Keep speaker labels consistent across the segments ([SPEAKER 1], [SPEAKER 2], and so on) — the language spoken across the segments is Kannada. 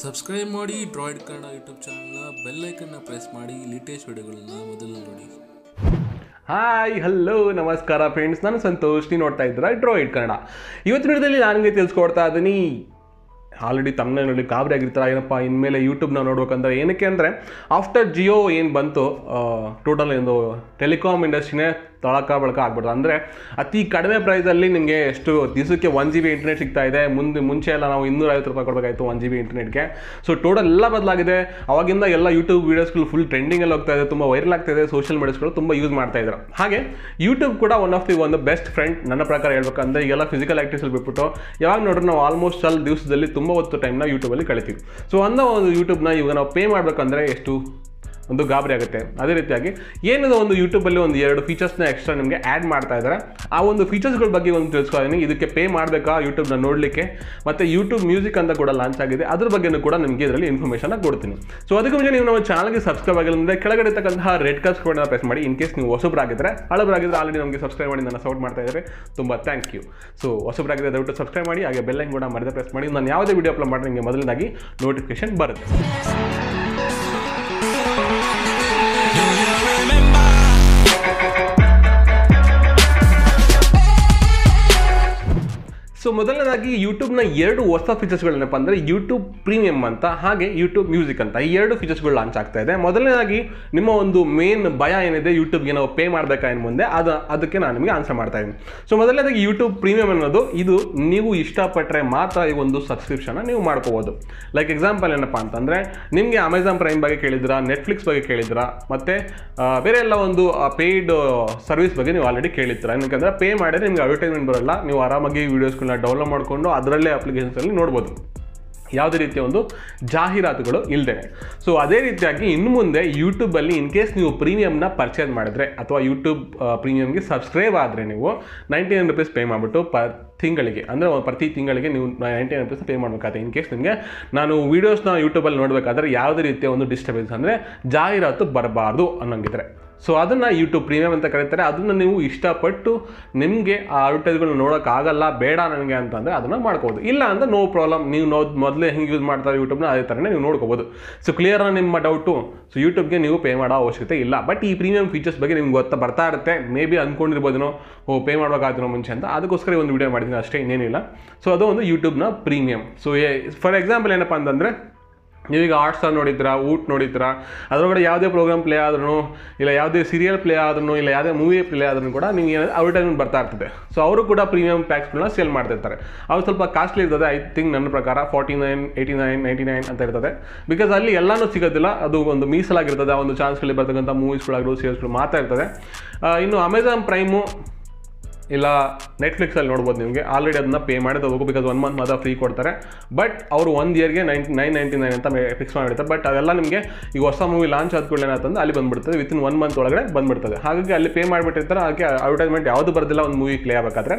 [SPEAKER 1] ಸಬ್ಸ್ಕ್ರೈಬ್ ಮಾಡಿ ಡ್ರಾಯ್ಡ್ ಕನ್ನಡ ಯೂಟ್ಯೂಬ್ ಚಾನಲ್ನ ಬೆಲ್ಲೈಕನ್ನ ಪ್ರೆಸ್ ಮಾಡಿ ಲೇಟೆಸ್ಟ್ ವಿಡಿಯೋಗಳನ್ನ ಮೊದಲು ನೋಡಿ.
[SPEAKER 2] ಹಾಯ್ ಹಲೋ ನಮಸ್ಕಾರ ಫ್ರೆಂಡ್ಸ್ ನಾನು ಸಂತೋಷ್ ನೀವು ನೋಡ್ತಾ ಇದ್ದೀರಾ ಡ್ರಾಯ್ಡ್ ಕನ್ನಡ ಇವತ್ತಿನ ವಿಡಿಯೋದಲ್ಲಿ ನಾನು ನಿಮಗೆ ತಿಳಿಸ್ಕೊಡ್ತಾ ಇದ್ದೀನಿ. ಆಲ್ರೆಡಿ ತಮ್ಮನೇ ನೋಡಿ ಗಾಬರಿ ಆಗಿರ್ತಾರೆ? ಏನಪ್ಪ, ಇನ್ಮೇಲೆ ಯೂಟ್ಯೂಬ್ನ ನೋಡ್ಬೇಕಂದ್ರೆ ಏನಕ್ಕೆ ಅಂದರೆ ಆಫ್ಟರ್ ಜಿಯೋ ಏನು ಬಂತು ಟೋಟಲ್ ಒಂದು ಟೆಲಿಕಾಮ್ ಇಂಡಸ್ಟ್ರಿನೇ ತೊಳಕ ಬಳಕ ಆಗ್ಬಿಡ್ತು ಅಂದರೆ ಅತಿ ಕಡಿಮೆ ಪ್ರೈಸಲ್ಲಿ ನಿಮಗೆ ಎಷ್ಟು ದಿವಸಕ್ಕೆ ಒನ್ ಜಿ ಬಿ ಇಂಟರ್ನೆಟ್ ಸಿಗ್ತಾ ಇದೆ. ಮುಂದೆ, ಮುಂಚೆ ಎಲ್ಲ ನಾವು ಇನ್ನೂರ ಐವತ್ತು ರೂಪಾಯಿ ಕೊಡಬೇಕಾಯಿತು ಒನ್ ಜಿ ಬಿ ಇಂಟರ್ನೆಟ್ಗೆ ಸೊ ಟೋಟಲ್ ಎಲ್ಲ ಬದಲಾಗಿದೆ. ಅವಾಗಿಂದ ಎಲ್ಲ ಯೂಟ್ಯೂಬ್ ವೀಡಿಯೋಸ್ಗಳು ಫುಲ್ ಟ್ರೆಂಡಿಂಗಲ್ಲಿ ಹೋಗ್ತಾ ಇದೆ. ತುಂಬ ವೈರಲ್ ಆಗ್ತಾ ಇದೆ. ಸೋಷಿಯಲ್ ಮೀಡಿಯಾಸ್ಗಳು ತುಂಬ ಯೂಸ್ ಮಾಡ್ತಾ ಇದ್ದಾರೆ ಹಾಗೆ ಯೂಟ್ಯೂಬ್ ಕೂಡ ಒನ್ ಆಫ್ ದಿ ಒಂದು ಬೆಸ್ಟ್ ಫ್ರೆಂಡ್ ನನ್ನ ಪ್ರಕಾರ ಹೇಳ್ಬೇಕಂದ್ರೆ ಈಗೆಲ್ಲ ಫಿಸಿಕಲ್ ಆಕ್ಟಿವ್ಸಲ್ಲಿ ಬಿಟ್ಬಿಟ್ಟು ಯಾವಾಗ ನೋಡ್ರಿ ನಾವು ಆಲ್ಮೋಸ್ಟ್ ಅಲ್ಲಿ ದಿವಸದಲ್ಲಿ ತುಂಬ ಹೊತ್ತು ಟೈಮ್ನ ಯೂಟ್ಯೂಬಲ್ಲಿ ಕಳಿತೀವಿ. ಸೊ ಅಂದ ಒಂದು ಯೂಟ್ಯೂಬ್ನ ಇವಾಗ ನಾವು ಪೇ ಮಾಡಬೇಕಂದ್ರೆ ಎಷ್ಟು? ಒಂದು ಗಾಬರಿ ಆಗುತ್ತೆ. ಅದೇ ರೀತಿಯಾಗಿ ಏನಿದೆ ಒಂದು ಯೂಟ್ಯೂಬಲ್ಲಿ ಒಂದು ಎರಡು ಫೀಚರ್ಸ್ನ ಎಕ್ಸ್ಟ್ರಾ ನಿಮಗೆ ಆ್ಯಡ್ ಮಾಡ್ತಾ ಇದ್ದಾರೆ. ಆ ಒಂದು ಫೀಚರ್ಸ್ಗಳ ಬಗ್ಗೆ ಒಂದು ತಿಳ್ಸ್ಕೊಂಡಿದ್ದೀನಿ ಇದಕ್ಕೆ ಪೇ ಮಾಡಬೇಕಾ ಯೂಟ್ಯೂಬ್ನ ನೋಡಲಿಕ್ಕೆ? ಮತ್ತು ಯೂಟ್ಯೂಬ್ ಮ್ಯೂಸಿಕ್ ಅಂತ ಕೂಡ ಲಾಂಚ್ ಆಗಿದೆ. ಅದ್ರ ಬಗ್ಗೆನೂ ಕೂಡ ನಿಮಗೆ ಇದರಲ್ಲಿ ಇನ್ಫಾರ್ಮೇಷನ್ ಕೊಡ್ತೀನಿ. ಸೊ ಅದಕ್ಕೆ ಮುಂಚೆ ನೀವು ನಮ್ಮ ಚಾನಲ್ಗೆ ಸಬ್ಸ್ಕ್ರೈಬ್ ಆಗಿಲ್ಲ ಅಂದರೆ ಕೆಳಗಡೆ ಇರ್ತಕ್ಕಂತಹ ರೆಡ್ ಕಲ್ಸ್ ಕೂಡ ಪ್ರೆಸ್ ಮಾಡಿ. ಇನ್ ಕೇಸ್ ನೀವು ಹೊಸಬ್ರಾಗಿದ್ದರೆ ಹಳಬರಾಗಿದ್ದರೆ ಆಲ್ರೆಡಿ ನಮಗೆ ಸಬ್ಸ್ಕ್ರೈಬ್ ಮಾಡಿ ನನ್ನ ಸಪೋರ್ಟ್ ಮಾಡ್ತಾ ಇದ್ದಾರೆ ತುಂಬ ಥ್ಯಾಂಕ್ ಯು ಸೊ ಹೊಸಬ್ರಾಗಿದ್ದರೆ ದಯವಿಟ್ಟು ಸಬ್ಸ್ಕ್ರೈಬ್ ಮಾಡಿ, ಹಾಗೆ ಬೆಲ್ಲೈನ್ ಕೂಡ ಮರದ ಪ್ರೆಸ್ ಮಾಡಿ. ನಾನು ಯಾವುದೇ ವೀಡಿಯೋ ಅಪ್ಲೋಡ್ ಮಾಡಿದ್ರೆ ನಿಮಗೆ ಮೊದಲನೇದಾಗಿ ನೋಟಿಫಿಕೇಶನ್ ಬರುತ್ತೆ. ಮೊದಲನೇದಾಗಿ ಯೂಟ್ಯೂಬ್ನ ಎರಡು ಹೊಸ ಫೀಚರ್ಸ್ಗಳೇನಪ್ಪ ಅಂದರೆ ಯೂಟ್ಯೂಬ್ ಪ್ರೀಮಿಯಂ ಅಂತ, ಹಾಗೆ ಯೂಟ್ಯೂಬ್ ಮ್ಯೂಸಿಕ್ ಅಂತ. ಈ ಎರಡು ಫೀಚರ್ಸ್ಗಳು ಲಾಂಚ್ ಆಗ್ತಾ ಇದೆ. ಮೊದಲನೇದಾಗಿ ನಿಮ್ಮ ಒಂದು ಮೇನ್ ಭಯ ಏನಿದೆ ಯೂಟ್ಯೂಬ್ಗೆ ನಾವು ಪೇ ಮಾಡಬೇಕಾ ಏನು ಮುಂದೆ, ಅದು, ಅದಕ್ಕೆ ನಾನು ನಿಮಗೆ ಆನ್ಸರ್ ಮಾಡ್ತಾ ಇದ್ದೀನಿ. ಸೊ ಮೊದಲನೇದಾಗಿ ಯೂಟ್ಯೂಬ್ ಪ್ರೀಮಿಯಂ ಅನ್ನೋದು, ಇದು ನೀವು ಇಷ್ಟಪಟ್ಟರೆ ಮಾತ್ರ ಈ ಒಂದು ಸಬ್ಸ್ಕ್ರಿಪ್ಷನ್ ನೀವು ಮಾಡ್ಕೋಬೋದು. ಲೈಕ್ ಎಕ್ಸಾಂಪಲ್ ಏನಪ್ಪ ಅಂತಂದರೆ, ನಿಮಗೆ ಅಮೆಝಾನ್ ಪ್ರೈಮ್ ಬಗ್ಗೆ ಕೇಳಿದ್ರಾ ನೆಟ್ಫ್ಲಿಕ್ಸ್ ಬಗ್ಗೆ ಕೇಳಿದ್ರಾ ಮತ್ತು ಬೇರೆ ಎಲ್ಲ ಒಂದು ಪೇಯ್ಡ್ ಸರ್ವಿಸ್ ಬಗ್ಗೆ ನೀವು ಆಲ್ರೆಡಿ ಕೇಳಿದ್ದೀರಾ ಏನಕ್ಕೆ ಪೇ ಮಾಡಿದ್ರೆ ನಿಮಗೆ ಅಡ್ವರ್ಟೈಸ್ಮೆಂಟ್ ಬರಲ್ಲ, ನೀವು ಆರಾಮಾಗಿ ವೀಡಿಯೋಸ್ಗಳನ್ನ ಡೌನ್ಲೋಡ್ ಮಾಡಿಕೊಂಡು ಅದರಲ್ಲೇ ಅಪ್ಲಿಕೇಶನ್ಸಲ್ಲಿ ನೋಡ್ಬೋದು. ಯಾವುದೇ ರೀತಿಯ ಒಂದು ಜಾಹೀರಾತುಗಳು ಇಲ್ಲದೆ ಸೊ ಅದೇ ರೀತಿಯಾಗಿ ಇನ್ನು ಮುಂದೆ ಯೂಟ್ಯೂಬಲ್ಲಿ ಇನ್ ಕೇಸ್ ನೀವು ಪ್ರೀಮಿಯಮ್ನ ಪರ್ಚೇಸ್ ಮಾಡಿದ್ರೆ, ಅಥವಾ ಯೂಟ್ಯೂಬ್ ಪ್ರೀಮಿಯಮ್ಗೆ ಸಬ್ಸ್ಕ್ರೈಬ್ ಆದರೆ ನೀವು ನೈಂಟಿ ನೈನ್ ರುಪೀಸ್ ಪೇ ಮಾಡಿಬಿಟ್ಟು ಪ ತಿಂಗಳಿಗೆ, ಅಂದರೆ ಪ್ರತಿ ತಿಂಗಳಿಗೆ ನೀವು ನೈಂಟಿ ನೈನ್ ರುಪೀಸ್ ಪೇ ಮಾಡಬೇಕಾಗುತ್ತೆ ಇನ್ ಕೇಸ್ ನಿಮಗೆ ನಾನು ವೀಡಿಯೋಸ್ನ ಯೂಟ್ಯೂಬಲ್ಲಿ ನೋಡಬೇಕಾದ್ರೆ ಯಾವುದೇ ರೀತಿಯ ಒಂದು ಡಿಸ್ಟರ್ಬೆನ್ಸ್ ಅಂದರೆ ಜಾಹೀರಾತು ಬರಬಾರ್ದು ಅನ್ನೋಂಗಿದ್ರೆ. ಸೊ ಅದನ್ನು ಯೂಟ್ಯೂಬ್ ಪ್ರೀಮಿಯಮ್ ಅಂತ ಕರೀತಾರೆ. ಅದನ್ನು ನೀವು ಇಷ್ಟಪಟ್ಟು ನಿಮಗೆ ಆ ಅಡ್ವರ್ಟೈಸ್ಗಳನ್ನ ನೋಡೋಕ್ಕಾಗಲ್ಲ, ಬೇಡ ನನಗೆ ಅಂತಂದರೆ ಅದನ್ನು ಮಾಡ್ಕೋಬೋದು. ಇಲ್ಲ ಅಂದರೆ ನೋ ಪ್ರಾಬ್ಲಮ್ ನೀವು ನೋ ಮೊದಲೇ ಹೆಂಗೆ ಯೂಸ್ ಮಾಡ್ತಾರೆ ಯೂಟ್ಯೂಬ್ನ ಅದೇ ಥರನೇ ನೀವು ನೋಡ್ಕೋಬೋದು. ಸೊ ಕ್ಲಿಯರ್ ನಿಮ್ಮ ಡೌಟು ಸೊ ಯೂಟ್ಯೂಬ್ಗೆ ನೀವು ಪೇ ಮಾಡೋ ಅವಶ್ಯಕತೆ ಇಲ್ಲ. ಬಟ್ ಈ ಪ್ರೀಮಿಯಂ ಫೀಚರ್ಸ್ ಬಗ್ಗೆ ನಿಮ್ಗೆ ಗೊತ್ತಾ ಬರ್ತಾ ಇರುತ್ತೆ. ಮೇ ಬಿ ಅಂದ್ಕೊಂಡಿರ್ಬೋದೇನೋ ಓ ಪೇ ಮಾಡಬೇಕಾದ್ರೂ ಮುಂಚೆ ಅಂತ. ಅದಕ್ಕೋಸ್ಕರ ಒಂದು ವಿಡಿಯೋ ಮಾಡಿದ್ದೀನಿ ಅಷ್ಟೇ, ಇನ್ನೇನಿಲ್ಲ. ಸೊ ಅದು ಒಂದು ಯೂಟ್ಯೂಬ್ನ ಪ್ರೀಮಿಯಮ್ ಸೊ ಫಾರ್ ಎಕ್ಸಾಂಪಲ್ ಏನಪ್ಪ ಅಂತಂದರೆ ನೀವೀಗ ಹಾಟ್ಸ್ಟಾರ್ ನೋಡಿದ್ರಾ ಊಟ ನೋಡಿದ್ರಾ ಅದರೊಳಗಡೆ ಯಾವುದೇ ಪ್ರೋಗ್ರಾಮ್ ಪ್ಲೇ ಆದ್ರೂ ಇಲ್ಲ ಯಾವುದೇ ಸೀರಿಯಲ್ ಪ್ಲೇ ಆದ್ರೂ ಇಲ್ಲ ಯಾವುದೇ ಮೂವಿ ಪ್ಲೇ ಆದ್ರೂ ಕೂಡ ನಿಮಗೆ ಅಡ್ವರ್ಟೈಸ್ಮೆಂಟ್ ಬರ್ತಾ ಇರ್ತದೆ. ಸೊ ಅವರು ಕೂಡ ಪ್ರೀಮಿಯಂ ಪ್ಯಾಕ್ಸ್ಗಳನ್ನ ಸೇಲ್ ಮಾಡ್ತಿರ್ತಾರೆ ಅವ್ರು ಸ್ವಲ್ಪ ಕಾಸ್ಟ್ಲಿ ಇರ್ತದೆ ಐ ಥಿಂಕ್ ನನ್ನ ಪ್ರಕಾರ forty nine eighty nine ninety nine ಅಂತ ಇರ್ತದೆ. ಬಿಕಾಸ್ ಅಲ್ಲಿ ಎಲ್ಲನೂ ಸಿಗೋದಿಲ್ಲ, ಅದು ಒಂದು ಮೀಸಲಾಗಿರ್ತದೆ, ಆ ಒಂದು ಚಾನ್ಸ್ಗಳಲ್ಲಿ ಬರ್ತಕ್ಕಂಥ ಮೂವೀಸ್ಗಳಾಗಲು ಸೇಲ್ಸ್ಗಳು ಮಾತಾಡ್ತದೆ ಇನ್ನು ಅಮೆಝಾನ್ ಪ್ರೈಮು ಇಲ್ಲ ನೆಟ್ಫ್ಲಿಕ್ಸಲ್ಲಿ ನೋಡ್ಬೋದು ನಿಮಗೆ. ಆಲ್ರೆಡಿ ಅದನ್ನ ಪೇ ಮಾಡಿ ತಗೋಬೇಕು ಬಿಕಾಸ್ ಒನ್ ಮಂತ್ ಮಾತ್ರ ಫ್ರೀ ಕೊಡ್ತಾರೆ. ಬಟ್ ಅವರು ಒಂದು ಇಯರ್ಗೆ ನೈನ್ ನೈನ್ ನೈಂಟಿ ನೈನ್ ಅಂತ ಫಿಕ್ಸ್ ಮಾಡಿರ್ತಾರೆ ಬಟ್ ಅದೆಲ್ಲ ನಿಮಗೆ ಈಗ ಹೊಸ ಮೂವಿ ಲಾಂಚ್ ಆದ ಕೂಡಲೇ ಏನಾಗ್ತದೆ ಅಲ್ಲಿ ಬಂದ್ಬಿಡ್ತದೆ. ವಿತಿನ್ ಒನ್ ಮಂತ್ ಒಳಗಡೆ ಬಂದ್ಬಿಡ್ತದೆ. ಹಾಗಾಗಿ ಅಲ್ಲಿ ಪೇ ಮಾಡಿಬಿಟ್ಟಿರ್ತಾರೆ. ಹಾಗೆ ಅಡ್ವರ್ಟೈಸ್ಮೆಂಟ್ ಯಾವುದು ಬರೋದಿಲ್ಲ, ಒಂದು ಮೂವಿ ಪ್ಲೇ ಆಗಬೇಕಾದ್ರೆ.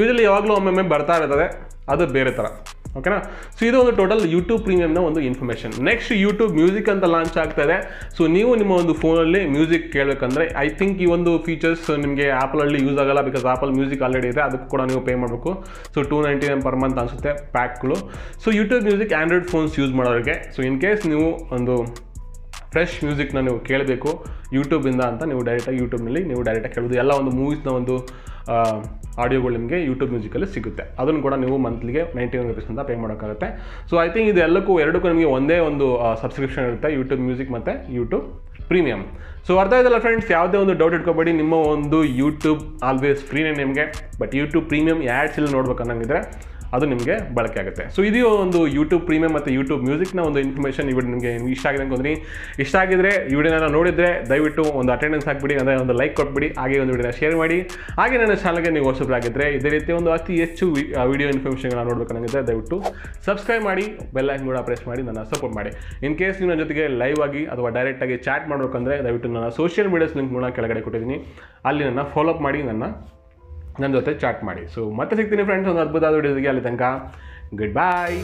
[SPEAKER 2] ಯೂಶಲಿ ಯಾವಾಗಲೂ ಒಮ್ಮೊಮ್ಮೆ ಬರ್ತಾ ಇರ್ತದೆ. ಅದು ಬೇರೆ ಥರ ಓಕೆನಾ ಸೊ ಇದು ಒಂದು ಟೋಟಲ್ ಯೂಟ್ಯೂಬ್ ಪ್ರೀಮಿಯಮ್ನ ಒಂದು ಇನ್ಫಾರ್ಮೇಷನ್ ನೆಕ್ಸ್ಟ್ ಯೂಟ್ಯೂಬ್ ಮ್ಯೂಸಿಕ್ ಅಂತ ಲಾಂಚ್ ಆಗ್ತಾ ಇದೆ ಸೊ ನೀವು ನಿಮ್ಮ ಒಂದು ಫೋನಲ್ಲಿ ಮ್ಯೂಸಿಕ್ ಕೇಳಬೇಕಂದ್ರೆ ಐ ಥಿಂಕ್ ಈ ಒಂದು ಫೀಚರ್ಸ್ ನಿಮಗೆ ಆ್ಯಪಲಲ್ಲಿ ಯೂಸ್ ಆಗಲ್ಲ ಬಿಕಾಸ್ ಆ್ಯಪಲ್ ಮ್ಯೂಸಿಕ್ ಆಲ್ರೆಡಿ ಇದೆ. ಅದಕ್ಕೂ ಕೂಡ ನೀವು ಪೇ ಮಾಡಬೇಕು. So two ninety nine per month ಅನಿಸುತ್ತೆ ಪ್ಯಾಕ್ಗಳು so YouTube music android phones use ಮಾಡೋರಿಗೆ. ಸೊ ಇನ್ ಕೇಸ್ ನೀವು ಒಂದು ಫ್ರೆಶ್ ಮ್ಯೂಸಿಕ್ನ ನೀವು ಕೇಳಬೇಕು ಯೂಟ್ಯೂಬಿಂದ ಅಂತ ನೀವು ಡೈರೆಕ್ಟಾಗಿ ಯೂಟ್ಯೂಬ್ನಲ್ಲಿ ನೀವು ಡೈರೆಕ್ಟಾಗಿ ಕೇಳೋದು ಎಲ್ಲ ಒಂದು ಮೂವೀಸ್ನ ಒಂದು ಆಡಿಯೋಗಳು ನಿಮಗೆ ಯೂಟ್ಯೂಬ್ ಮ್ಯೂಸಿಕಲ್ಲಿ ಸಿಗುತ್ತೆ. ಅದನ್ನು ಕೂಡ ನೀವು ಮಂತ್ಲಿಗೆ ನೈಂಟಿ ಒನ್ ರುಪೀಸ್ ಅಂತ ಪೇ ಮಾಡೋಕ್ಕಾಗುತ್ತೆ. ಸೊ ಐ ಥಿಂಕ್ ಇದೆಲ್ಲಕ್ಕೂ ಎರಡಕ್ಕೂ ನಿಮಗೆ ಒಂದೇ ಒಂದು ಸಬ್ಸ್ಕ್ರಿಪ್ಷನ್ ಇರುತ್ತೆ ಯೂಟ್ಯೂಬ್ ಮ್ಯೂಸಿಕ್ ಮತ್ತು ಯೂಟ್ಯೂಬ್ ಪ್ರೀಮಿಯಮ್ ಸೊ ಅರ್ಥ ಇದೆಲ್ಲ ಫ್ರೆಂಡ್ಸ್ ಯಾವುದೇ ಒಂದು ಡೌಟ್ ಇಟ್ಕೊಬೇಡಿ. ನಿಮ್ಮ ಒಂದು ಯೂಟ್ಯೂಬ್ ಆಲ್ವೇಸ್ ಫ್ರೀನೇ ನಿಮಗೆ. ಬಟ್ ಯೂಟ್ಯೂಬ್ ಪ್ರೀಮಿಯಮ್ ಆ್ಯಡ್ಸ್ ಇಲ್ಲಿ ನೋಡ್ಬೇಕು ಅನ್ನಂಗಿದ್ರೆ ಅದು ನಿಮಗೆ ಬಳಕೆ ಆಗುತ್ತೆ. ಸೊ ಇದು ಒಂದು ಯೂಟ್ಯೂಬ್ ಪ್ರೀಮಿಯಮ್ ಮತ್ತು ಯೂಟ್ಯೂಬ್ ಮ್ಯೂಸಿಕ್ನ ಒಂದು ಇನ್ಫಾರ್ಮೇಷನ್ ಇವಾಗ ನಿಮಗೆ ಇಷ್ಟ ಆಗಿದೆ ಅನ್ಕೊಂಡ್ರಿ. ಇಷ್ಟ ಆಗಿದ್ರೆ ಈ ವಿಡಿಯೋನ ನೋಡಿದ್ರೆ ದಯವಿಟ್ಟು ಒಂದು ಅಟೆಂಡೆನ್ಸ್ ಹಾಕ್ಬಿಡಿ, ಅಂದರೆ ಒಂದು ಲೈಕ್ ಕೊಟ್ಬಿಡಿ, ಹಾಗೆ ಒಂದು ವಿಡಿಯೋನ ಶೇರ್ ಮಾಡಿ. ಹಾಗೆ ನನ್ನ ಚಾನಲ್ಗೆ ನೀವು ಹೊಸಬ್ರಾಗಿದ್ದರೆ ಇದೇ ರೀತಿ ಒಂದು ಅತಿ ಹೆಚ್ಚು ವಿಡಿಯೋ ಇನ್ಫಾರ್ಮೇಷನ್ಗಳನ್ನ ನೋಡ್ಬೇಕಂಗಿದ್ರೆ ದಯವಿಟ್ಟು ಸಬ್ಸ್ಕ್ರೈಬ್ ಮಾಡಿ ಬೆಲ್ ಐಕನ್ ಕೂಡ ಪ್ರೆಸ್ ಮಾಡಿ, ನನ್ನ ಸಪೋರ್ಟ್ ಮಾಡಿ. ಇನ್ ಕೇಸ್ ನೀವು ನನ್ನ ಜೊತೆಗೆ ಲೈವ್ ಆಗಿ ಅಥವಾ ಡೈರೆಕ್ಟಾಗಿ ಚಾಟ್ ಮಾಡಬೇಕಂದ್ರೆ ದಯವಿಟ್ಟು ನನ್ನ ಸೋಷಿಯಲ್ ಮೀಡಿಯಾಸ್ ಲಿಂಕ್ ಕೂಡ ಕೆಳಗಡೆ ಕೊಟ್ಟಿದ್ದೀನಿ. ಅಲ್ಲಿ ನನ್ನ ಫಾಲೋ ಅಪ್ ಮಾಡಿ, ನನ್ನ ನನ್ನ ಜೊತೆ ಚಾಟ್ ಮಾಡಿ. ಸೊ ಮತ್ತೆ ಸಿಗ್ತೀನಿ ಫ್ರೆಂಡ್ಸ್ ಒಂದು ಅದ್ಭುತ ವಿಡಿಯೋದಿಗೆ ಅಲ್ಲಿ ತನಕ. ಗುಡ್ ಬಾಯ್